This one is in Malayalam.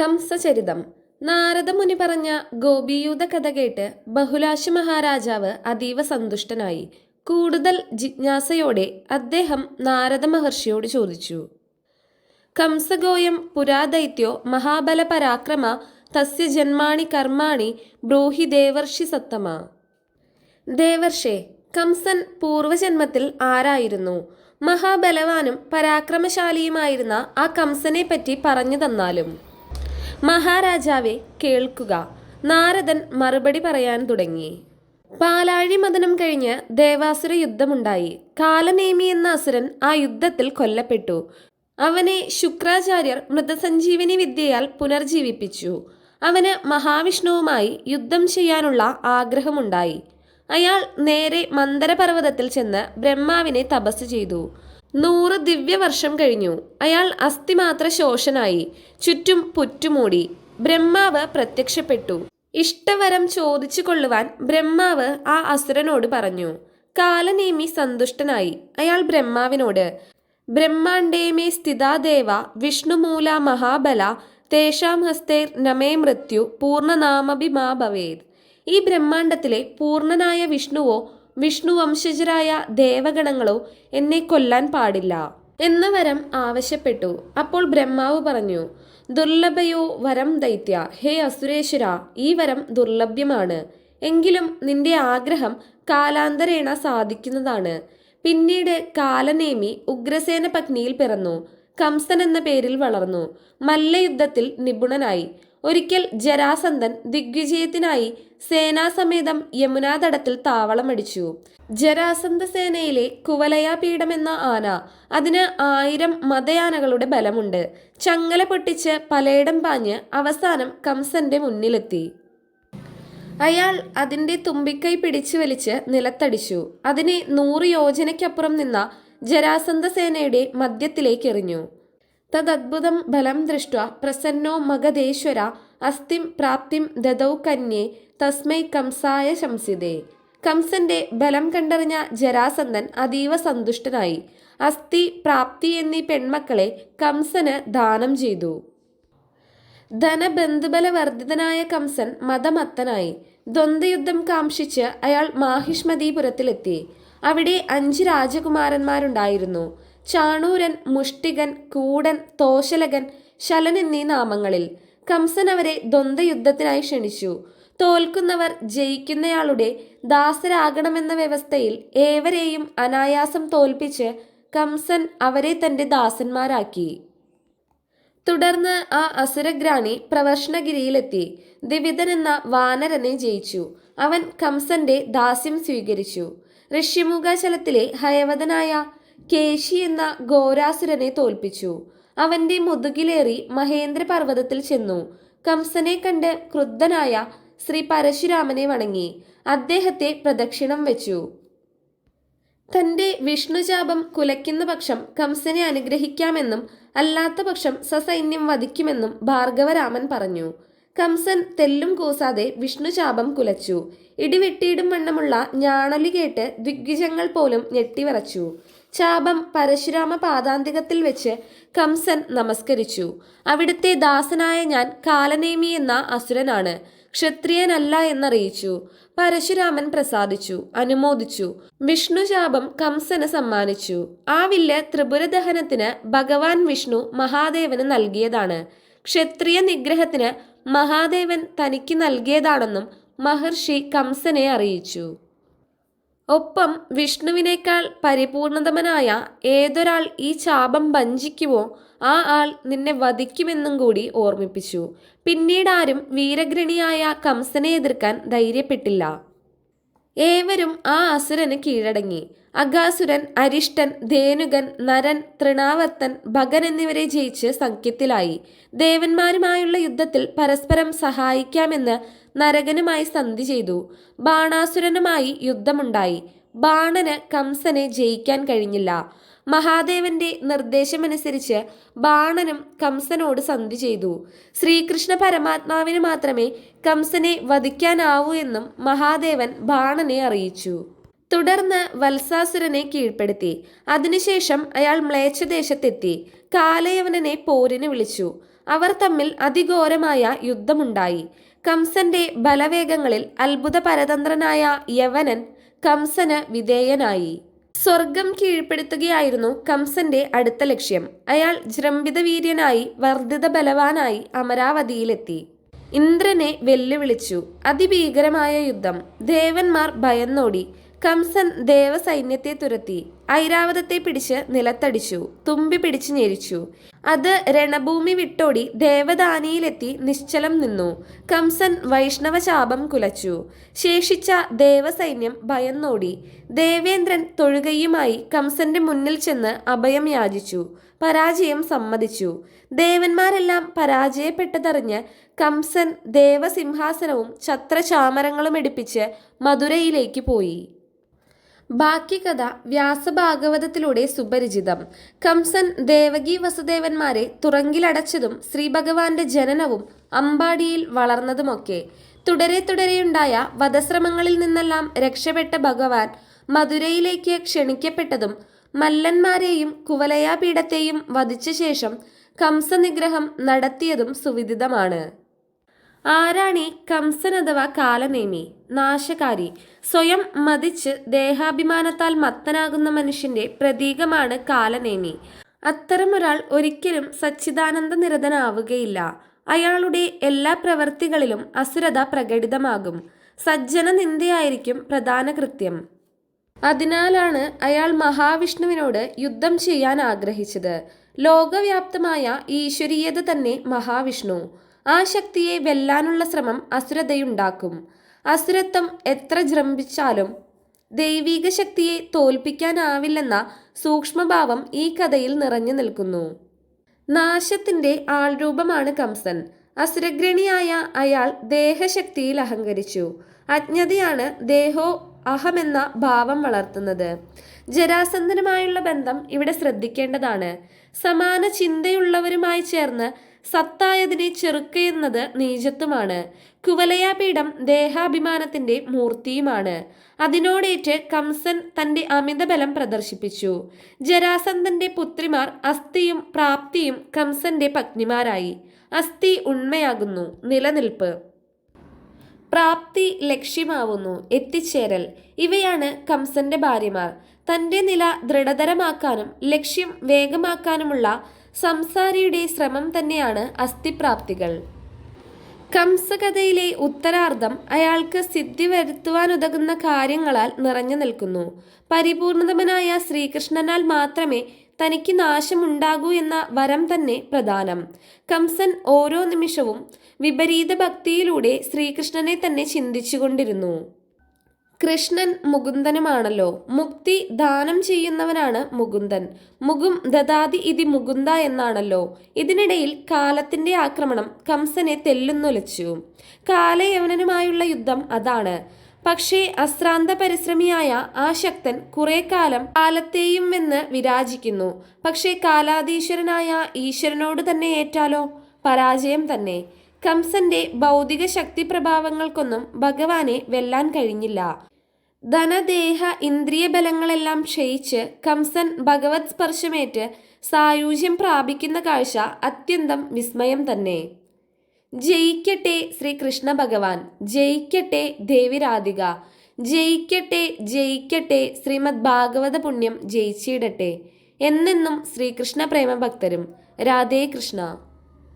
കംസചരിതം. നാരദമുനി പറഞ്ഞ ഗോപിയൂത കഥ കേട്ട് ബഹുലാശി മഹാരാജാവ് അതീവ സന്തുഷ്ടനായി. കൂടുതൽ ജിജ്ഞാസയോടെ അദ്ദേഹം നാരദ മഹർഷിയോട് ചോദിച്ചു. കംസഗോയം പുരാദൈത്യോ മഹാബല പരാക്രമ തസ്യ ജന്മാണി കർമാണി ബ്രൂഹി ദേവർഷി സത്തമ. ദേവർഷേ കംസൻ പൂർവജന്മത്തിൽ ആരായിരുന്നു? മഹാബലവാനും പരാക്രമശാലിയുമായിരുന്ന ആ കംസനെ പറ്റി പറഞ്ഞു തന്നാലും. മഹാരാജാവെ കേൾക്കുക. നാരദൻ മറുപടി പറയാൻ തുടങ്ങി. പാലാഴി മതനം കഴിഞ്ഞ് ദേവാസുര യുദ്ധമുണ്ടായി. കാലനേമി എന്ന അസുരൻ ആ യുദ്ധത്തിൽ കൊല്ലപ്പെട്ടു. അവനെ ശുക്രാചാര്യർ മൃതസഞ്ജീവനി വിദ്യയാൽ പുനർജീവിപ്പിച്ചു. അവന് മഹാവിഷ്ണുവുമായി യുദ്ധം ചെയ്യാനുള്ള ആഗ്രഹമുണ്ടായി. അയാൾ നേരെ മന്ദരപർവതത്തിൽ ചെന്ന് ബ്രഹ്മാവിനെ തപസ് ചെയ്തു. നൂറ് ദിവ്യവർഷം കഴിഞ്ഞു. അയാൾ അസ്ഥിമാത്ര ശോഷനായി. ചുറ്റും പുറ്റുമൂടി. ബ്രഹ്മാവ് പ്രത്യക്ഷപ്പെട്ടു. ഇഷ്ടവരം ചോദിച്ചു കൊള്ളുവാൻ ബ്രഹ്മാവ് ആ അസുരനോട് പറഞ്ഞു. കാലനേമി സന്തുഷ്ടനായി. അയാൾ ബ്രഹ്മാവിനോട് ബ്രഹ്മാണ്ടേമേ സ്ഥിതാദേവ വിഷ്ണുമൂല മഹാബല തേഷാം ഹസ്തേർ നമേ മൃത്യു പൂർണനാമഭിമാ ഭവേത് ഈ ബ്രഹ്മാണ്ടത്തിലെ പൂർണനായ വിഷ്ണുവോ വിഷ്ണു വംശജരായ ദേവഗണങ്ങളോ എന്നെ കൊല്ലാൻ പാടില്ല. എന്ന വരം ആവശ്യപ്പെട്ടു. അപ്പോൾ ബ്രഹ്മാവ് പറഞ്ഞു ദുർലഭയോ വരം ദൈത്യ ഹേ അസുരേശ്വര ഈ വരം ദുർലഭ്യമാണ്. എങ്കിലും നിന്റെ ആഗ്രഹം കാലാന്തരേണ സാധിക്കുന്നതാണ്. പിന്നീട് കാലനേമി ഉഗ്രസേന പത്നിയിൽ പിറന്നു. കംസൻ എന്ന പേരിൽ വളർന്നു. മല്ലയുദ്ധത്തിൽ നിപുണനായി. ഒരിക്കൽ ജരാസന്ധൻ ദിഗ്വിജയത്തിനായി സേനാസമേതം യമുനാതടത്തിൽ താവളമടിച്ചു. ജരാസന്ധ സേനയിലെ കുവലയാപീഠം എന്ന ആന അതിന് ആയിരം മതയാനകളുടെ ബലമുണ്ട്. ചങ്ങല പൊട്ടിച്ച് പലയിടം പാഞ്ഞ് അവസാനം കംസന്റെ മുന്നിലെത്തി. അയാൾ അതിന്റെ തുമ്പിക്കൈ പിടിച്ചു വലിച്ച് നിലത്തടിച്ചു. അതിനെ നൂറ് യോജനയ്ക്കപ്പുറം നിന്ന ജരാസന്ധ സേനയുടെ മധ്യത്തിലേക്ക് എറിഞ്ഞു തദദ്ഭുതം ബലം ദൃഷ്ട പ്രസന്നോ മഗധേശ്വര. അസ്ഥിം പ്രാപ്തിം ദദൗ കന്യേ. തസ്മൈ കംസായ ശംസിതേ. കംസന്റെ ബലം കണ്ടറിഞ്ഞ ജരാസന്ധൻ അതീവ സന്തുഷ്ടനായി. അസ്ഥി പ്രാപ്തി എന്നീ പെൺമക്കളെ കംസന് ദാനം ചെയ്തു. ധനബന്ധുബലവർദ്ധിതനായ കംസൻ മതമത്തനായി. ദ്വന്ദ്യുദ്ധം കാംക്ഷിച്ച് അയാൾ മാഹിഷ്മതീപുരത്തിലെത്തി അവിടെ അഞ്ച് രാജകുമാരന്മാരുണ്ടായിരുന്നു. ചാണൂരൻ മുഷ്ടികൻ കൂടൻ തോശലകൻ ശലൻ എന്നീ നാമങ്ങളിൽ കംസൻ അവരെ ദ്വന്ദ്വയുദ്ധത്തിനായി ക്ഷണിച്ചു. തോൽക്കുന്നവർ ജയിക്കുന്നയാളുടെ ദാസരാകണമെന്ന വ്യവസ്ഥയിൽ ഏവരെയും അനായാസം തോൽപ്പിച്ച് കംസൻ അവരെ തന്റെ ദാസന്മാരാക്കി. തുടർന്ന് ആ അസുരഗ്രാണി പ്രവർഷണഗിരിയിലെത്തി ദിവിതൻ എന്ന വാനരനെ ജയിച്ചു. അവൻ കംസന്റെ ദാസ്യം സ്വീകരിച്ചു. ഋഷ്യമുഖാചലത്തിലെ ഹയവതനായ കേശി എന്ന ഘോരാസുരനെ തോൽപ്പിച്ചു. അവന്റെ മുതുകിലേറി മഹേന്ദ്ര പർവതത്തിൽ ചെന്നു. കംസനെ കണ്ട് ക്രുദ്ധനായ ശ്രീ പരശുരാമനെ വണങ്ങി. അദ്ദേഹത്തെ പ്രദക്ഷിണം വെച്ചു. തന്റെ വിഷ്ണുചാപം കുലയ്ക്കുന്ന പക്ഷം കംസനെ അനുഗ്രഹിക്കാമെന്നും അല്ലാത്ത പക്ഷം സസൈന്യം വധിക്കുമെന്നും ഭാർഗവരാമൻ പറഞ്ഞു. കംസൻ തെല്ലും കൂസാതെ വിഷ്ണുചാപം കുലച്ചു. ഇടിവെട്ടിയിടും വണ്ണമുള്ള ഞാണലി കേട്ട് ദിഗ്വിജങ്ങൾ പോലും ഞെട്ടിവിറച്ചു. ശാപം പരശുരാമ പാദാന്തികത്തിൽ വെച്ച് കംസൻ നമസ്കരിച്ചു. അവിടുത്തെ ദാസനായ ഞാൻ കാലനേമി എന്ന അസുരനാണ്. ക്ഷത്രിയനല്ല എന്നറിയിച്ചു. പരശുരാമൻ പ്രസാദിച്ചു അനുമോദിച്ചു. വിഷ്ണുശാപം കംസന് സമ്മാനിച്ചു. ആ വില്ല് ത്രിപുരദഹനത്തിന് ഭഗവാൻ വിഷ്ണു മഹാദേവന് നൽകിയതാണ്. ക്ഷത്രിയ നിഗ്രഹത്തിന് മഹാദേവൻ തനിക്ക് നൽകിയതാണെന്നും മഹർഷി കംസനെ അറിയിച്ചു. ഒപ്പം വിഷ്ണുവിനേക്കാൾ പരിപൂർണതമനായ ഏതൊരാൾ ഈ ചാപം വഞ്ചിക്കുമോ ആ ആൾ നിന്നെ വധിക്കുമെന്നും കൂടി ഓർമ്മിപ്പിച്ചു. പിന്നീട് ആരും വീരഗ്രണിയായ കംസനെ എതിർക്കാൻ ധൈര്യപ്പെട്ടില്ല. ഏവരും ആ അസുരന് കീഴടങ്ങി. അഗാസുരൻ അരിഷ്ടൻ ധേനുകൻ നരൻ തൃണാവർത്തൻ ഭഗൻ എന്നിവരെ ജയിച്ച് സഖ്യത്തിലായി. ദേവന്മാരുമായുള്ള യുദ്ധത്തിൽ പരസ്പരം സഹായിക്കാമെന്ന് നരകനുമായി സന്ധി ചെയ്തു. ബാണാസുരനുമായി യുദ്ധമുണ്ടായി. ബാണന് കംസനെ ജയിക്കാൻ കഴിഞ്ഞില്ല. മഹാദേവന്റെ നിർദ്ദേശമനുസരിച്ച് ബാണനും കംസനോട് സന്ധി ചെയ്തു. ശ്രീകൃഷ്ണ പരമാത്മാവിന് മാത്രമേ കംസനെ വധിക്കാനാവൂ എന്നും മഹാദേവൻ ബാണനെ അറിയിച്ചു. തുടർന്ന് വത്സാസുരനെ കീഴ്പ്പെടുത്തി. അതിനുശേഷം അയാൾ മ്ലേച്ഛദേശത്തെത്തി. കാലയവനെ പോരിന് വിളിച്ചു. അവർ തമ്മിൽ അതിഘോരമായ യുദ്ധമുണ്ടായി. കംസന്റെ ബലവേഗങ്ങളിൽ അത്ഭുത പരതന്ത്രനായ യവനൻ കംസന് വിധേയനായി. സ്വർഗം കീഴ്പ്പെടുത്തുകയായിരുന്നു കംസന്റെ അടുത്ത ലക്ഷ്യം. അയാൾ ജൃംഭിത വീര്യനായി വർദ്ധിത ബലവാനായി അമരാവതിയിലെത്തി. ഇന്ദ്രനെ വെല്ലുവിളിച്ചു. അതിഭീകരമായ യുദ്ധം. ദേവന്മാർ ഭയന്നോടി. കംസൻ ദേവസൈന്യത്തെ തുരത്തി. ഐരാവതത്തെ പിടിച്ച് നിലത്തടിച്ചു. തുമ്പി പിടിച്ച് ഞെരിച്ചു. അത് രണഭൂമി വിട്ടോടി ദേവദാനിയിലെത്തി നിശ്ചലം നിന്നു. കംസൻ വൈഷ്ണവ ശാപം കുലച്ചു. ശേഷിച്ച ദേവസൈന്യം ഭയന്നോടി. ദേവേന്ദ്രൻ തൊഴുകയുമായി കംസന്റെ മുന്നിൽ ചെന്ന് അഭയം യാചിച്ചു. പരാജയം സമ്മതിച്ചു. ദേവന്മാരെല്ലാം പരാജയപ്പെട്ടതറിഞ്ഞ് കംസൻ ദേവസിംഹാസനവും ഛത്രചാമരങ്ങളും എടുപ്പിച്ച് മധുരയിലേക്ക് പോയി. ബാക്കി കഥ വ്യാസഭാഗവതത്തിലൂടെ സുപരിചിതം. കംസൻ ദേവകി വസുദേവന്മാരെ തുറങ്കിലടച്ചതും ശ്രീഭഗവാന്റെ ജനനവും അമ്പാടിയിൽ വളർന്നതുമൊക്കെ. തുടരെ തുടരെയുണ്ടായ വധശ്രമങ്ങളിൽ നിന്നെല്ലാം രക്ഷപ്പെട്ട ഭഗവാൻ മധുരയിലേക്ക് ക്ഷണിക്കപ്പെട്ടതും മല്ലന്മാരെയും കുവലയാപീഠത്തെയും വധിച്ച ശേഷം കംസനിഗ്രഹം നടത്തിയതും സുവിദിതമാണ്. ആരാണി കംസൻ അഥവാ കാലനേമി? നാശകാരി. സ്വയം മതിച്ച് ദേഹാഭിമാനത്താൽ മത്തനാകുന്ന മനുഷ്യന്റെ പ്രതീകമാണ് കാലനേമി. അത്തരമൊരാൾ ഒരിക്കലും സച്ചിദാനന്ദ നിരതനാവുകയില്ല. അയാളുടെ എല്ലാ പ്രവൃത്തികളിലും അസുരത പ്രകടിതമാകും. സജ്ജന നിന്ദയായിരിക്കും പ്രധാന കൃത്യം. അതിനാലാണ് അയാൾ മഹാവിഷ്ണുവിനോട് യുദ്ധം ചെയ്യാൻ ആഗ്രഹിച്ചത്. ലോകവ്യാപ്തമായ ഈശ്വരീയത തന്നെ മഹാവിഷ്ണു. ആ ശക്തിയെ വെല്ലാനുള്ള ശ്രമം അസുരതയുണ്ടാക്കും. അസുരത്വം എത്ര ജൃംഭിച്ചാലും ദൈവീക ശക്തിയെ തോൽപ്പിക്കാനാവില്ലെന്ന സൂക്ഷ്മഭാവം ഈ കഥയിൽ നിറഞ്ഞു നിൽക്കുന്നു. നാശത്തിന്റെ ആൾരൂപമാണ് കംസൻ. അസുരഗ്രണിയായ അയാൾ ദേഹശക്തിയിൽ അഹങ്കരിച്ചു. അജ്ഞതയാണ് ദേഹോ അഹമെന്ന ഭാവം വളർത്തുന്നത്. ജരാസന്ധനുമായുള്ള ബന്ധം ഇവിടെ ശ്രദ്ധിക്കേണ്ടതാണ്. സമാന ചിന്തയുള്ളവരുമായി ചേർന്ന് സത്തായതിനെ ചെറുക്കയെന്നത് നീചത്വമാണ്. കുവലയാപീഠം ദേഹാഭിമാനത്തിന്റെ മൂർത്തിയുമാണ്. അതിനോടേറ്റ് കംസൻ തന്റെ അമിതബലം പ്രദർശിപ്പിച്ചു. ജരാസന്ധന്റെ പുത്രിമാർ അസ്ഥിയും പ്രാപ്തിയും കംസന്റെ പത്നിമാരായി. അസ്ഥി ഉണ്മയാകുന്നു നിലനിൽപ്പ്. പ്രാപ്തി ലക്ഷ്യമാവുന്നു എത്തിച്ചേരൽ. ഇവയാണ് കംസന്റെ ഭാര്യമാർ. തന്റെ നില ദൃഢതരമാക്കാനും ലക്ഷ്യം വേഗമാക്കാനുമുള്ള സംസാരിയുടെ ശ്രമം തന്നെയാണ് അസ്ഥിപ്രാപ്തികൾ. കംസകഥയിലെ ഉത്തരാർദ്ധം അയാൾക്ക് സിദ്ധി വരുത്തുവാനുതകുന്ന കാര്യങ്ങളാൽ നിറഞ്ഞു നിൽക്കുന്നു. പരിപൂർണതമനായ ശ്രീകൃഷ്ണനാൽ മാത്രമേ തനിക്ക് നാശമുണ്ടാകൂ എന്ന വരം തന്നെ പ്രധാനം. കംസൻ ഓരോ നിമിഷവും വിപരീത ഭക്തിയിലൂടെ ശ്രീകൃഷ്ണനെ തന്നെ ചിന്തിച്ചുകൊണ്ടിരുന്നു. കൃഷ്ണൻ മുകുന്ദനുമാണല്ലോ. മുക്തി ദാനം ചെയ്യുന്നവനാണ് മുകുന്ദൻ. മുകും ദദാതി ഇതി മുകുന്ദ എന്നാണല്ലോ. ഇതിനിടയിൽ കാലത്തിന്റെ ആക്രമണം കംസനെ തെല്ലുന്നൊലിച്ചു. കാലയവനനുമായുള്ള യുദ്ധം അതാണ്. പക്ഷേ അശ്രാന്ത പരിശ്രമിയായ ആ ശക്തൻ കുറെ കാലം കാലത്തെയും എന്ന് വിരാജിക്കുന്നു. പക്ഷേ കാലാധീശ്വരനായ ഈശ്വരനോട് തന്നെ ഏറ്റാലോ? പരാജയം തന്നെ. കംസന്റെ ഭൗതിക ശക്തി പ്രഭാവങ്ങൾക്കൊന്നും ഭഗവാനെ വെല്ലാൻ കഴിഞ്ഞില്ല. ധനദേഹ ഇന്ദ്രിയ ബലങ്ങളെല്ലാം ക്ഷയിച്ച് കംസൻ ഭഗവത് സ്പർശമേറ്റ് സായുജ്യം പ്രാപിക്കുന്ന കാഴ്ച അത്യന്തം വിസ്മയം തന്നെ. ജയിക്കട്ടെ ശ്രീകൃഷ്ണ ഭഗവാൻ ജയിക്കട്ടെ ദേവിരാധിക ജയിക്കട്ടെ ജയിക്കട്ടെ ശ്രീമദ് ഭാഗവത പുണ്യം ജയിച്ചിടട്ടെ എന്നെന്നും ശ്രീകൃഷ്ണ പ്രേമഭക്തരും രാധേ കൃഷ്ണ.